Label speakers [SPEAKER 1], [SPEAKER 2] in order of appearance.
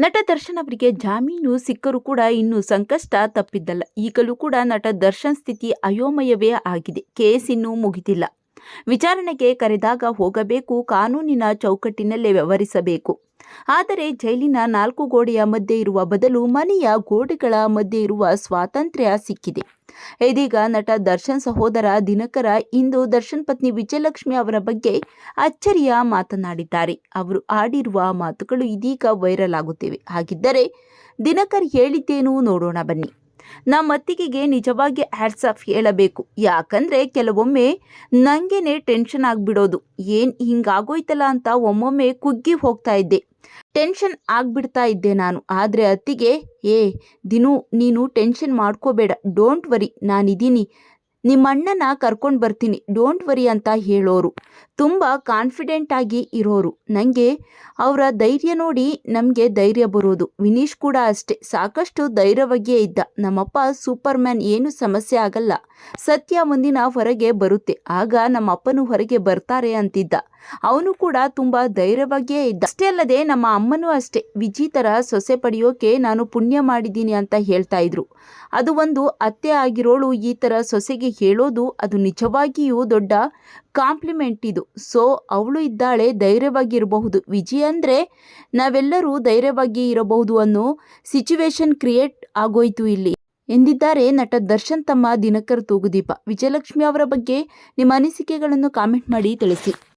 [SPEAKER 1] ನಟ ದರ್ಶನ್ ಅವರಿಗೆ ಜಾಮೀನು ಸಿಕ್ಕರೂ ಕೂಡ ಇನ್ನೂ ಸಂಕಷ್ಟ ತಪ್ಪಿದ್ದಲ್ಲ. ಈಗಲೂ ಕೂಡ ನಟ ದರ್ಶನ್ ಸ್ಥಿತಿ ಅಯೋಮಯವೇ ಆಗಿದೆ. ಕೇಸ್ ಇನ್ನೂ ಮುಗಿದಿಲ್ಲ. ವಿಚಾರಣೆಗೆ ಕರೆದಾಗ ಹೋಗಬೇಕು, ಕಾನೂನಿನ ಚೌಕಟ್ಟಿನಲ್ಲೇ ವ್ಯವಹರಿಸಬೇಕು. ಆದರೆ ಜೈಲಿನ ನಾಲ್ಕು ಗೋಡೆಯ ಮಧ್ಯೆ ಇರುವ ಬದಲು ಮನೆಯ ಗೋಡೆಗಳ ಮಧ್ಯೆ ಇರುವ ಸ್ವಾತಂತ್ರ್ಯ ಸಿಕ್ಕಿದೆ. ಇದೀಗ ನಟ ದರ್ಶನ್ ಸಹೋದರ ದಿನಕರ ಇಂದು ದರ್ಶನ್ ಪತ್ನಿ ವಿಜಯಲಕ್ಷ್ಮಿ ಅವರ ಬಗ್ಗೆ ಅಚ್ಚರಿಯ ಮಾತನಾಡಿದ್ದಾರೆ. ಅವರು ಆಡಿರುವ ಮಾತುಗಳು ಇದೀಗ ವೈರಲ್ ಆಗುತ್ತಿವೆ. ಹಾಗಿದ್ದರೆ ದಿನಕರ್ ಹೇಳಿದ್ದೇನು ನೋಡೋಣ ಬನ್ನಿ. ನಮ್ಮ ಅತ್ತಿಗೆಗೆ ನಿಜವಾಗಿ ಹ್ಯಾಟ್ಸ್ ಆಫ್ ಹೇಳಬೇಕು. ಯಾಕಂದ್ರೆ ಕೆಲವೊಮ್ಮೆ ನನಗೇನೆ ಟೆನ್ಷನ್ ಆಗ್ಬಿಡೋದು. ಏನ್ ಹಿಂಗಾಗೋಯ್ತಲ್ಲ ಅಂತ ಒಮ್ಮೊಮ್ಮೆ ಕುಗ್ಗಿ ಹೋಗ್ತಾ ಇದ್ದೆ. ಟೆನ್ಷನ್ ಆಗ್ಬಿಡ್ತಾ ಇದ್ದೆ ನಾನು. ಆದರೆ ಅತ್ತಿಗೆ, ಏ, ದಿನು, ನೀನು ಟೆನ್ಷನ್ ಮಾಡ್ಕೋಬೇಡ. ಡೋಂಟ್ ವರಿ, ನಾನಿದ್ದೀನಿ. ನಿಮ್ಮ ಅಣ್ಣನ ಕರ್ಕೊಂಡು ಬರ್ತೀನಿ. ಡೋಂಟ್ ವರಿ ಅಂತ ಹೇಳೋರು. ತುಂಬ ಕಾನ್ಫಿಡೆಂಟ್ ಆಗಿ ಇರೋರು. ನನಗೆ ಅವರ ಧೈರ್ಯ ನೋಡಿ ನಮಗೆ ಧೈರ್ಯ ಬರೋದು. ವಿನೀಶ್ ಕೂಡ ಅಷ್ಟೇ. ಸಾಕಷ್ಟು ಧೈರ್ಯವಾಗಿಯೇ ಇದ್ದ. ನಮ್ಮಪ್ಪ ಸೂಪರ್ ಮ್ಯಾನ್ ಏನು ಸಮಸ್ಯೆ ಆಗಲ್ಲ. ಸತ್ಯ ಮುಂದಿನ ಹೊರಗೆ ಬರುತ್ತೆ. ಆಗ ನಮ್ಮಪ್ಪನೂ ಹೊರಗೆ ಬರ್ತಾರೆ ಅಂತಿದ್ದ. ಅವನು ಕೂಡ ತುಂಬ ಧೈರ್ಯವಾಗಿಯೇ ಇದ್ದ. ಅಷ್ಟೇ ಅಲ್ಲದೆ ನಮ್ಮ ಅಮ್ಮನೂ ಅಷ್ಟೇ. ವಿಜಿ ಥರ ಸೊಸೆ ಪಡೆಯೋಕೆ ನಾನು ಪುಣ್ಯ ಮಾಡಿದ್ದೀನಿ ಅಂತ ಹೇಳ್ತಾ ಇದ್ರು. ಅದು ಒಂದು ಅತ್ತೆ ಆಗಿರೋಳು ಈ ಥರ ಸೊಸೆಗೆ ಹೇಳೋದು ಅದು ನಿಜವಾಗಿಯೂ ದೊಡ್ಡ ಕಾಂಪ್ಲಿಮೆಂಟ್ ಇದು. ಸೊ, ಅವಳು ಇದ್ದಾಳೆ ಧೈರ್ಯವಾಗಿ ಇರಬಹುದು ವಿಜಿ ಅಂದರೆ ನಾವೆಲ್ಲರೂ ಧೈರ್ಯವಾಗಿ ಇರಬಹುದು ಅನ್ನೋ ಸಿಚುವೇಶನ್ ಕ್ರಿಯೇಟ್ ಆಗೋಯ್ತು ಇಲ್ಲಿ. ಎಂದಿದ್ದಾರೆ ನಟ ದರ್ಶನ್ ತಮ್ಮ ದಿನಕರ್ ತೂಗುದೀಪ. ವಿಜಯಲಕ್ಷ್ಮಿ ಅವರ ಬಗ್ಗೆ ನಿಮ್ಮ ಅನಿಸಿಕೆಗಳನ್ನು ಕಾಮೆಂಟ್ ಮಾಡಿ ತಿಳಿಸಿ.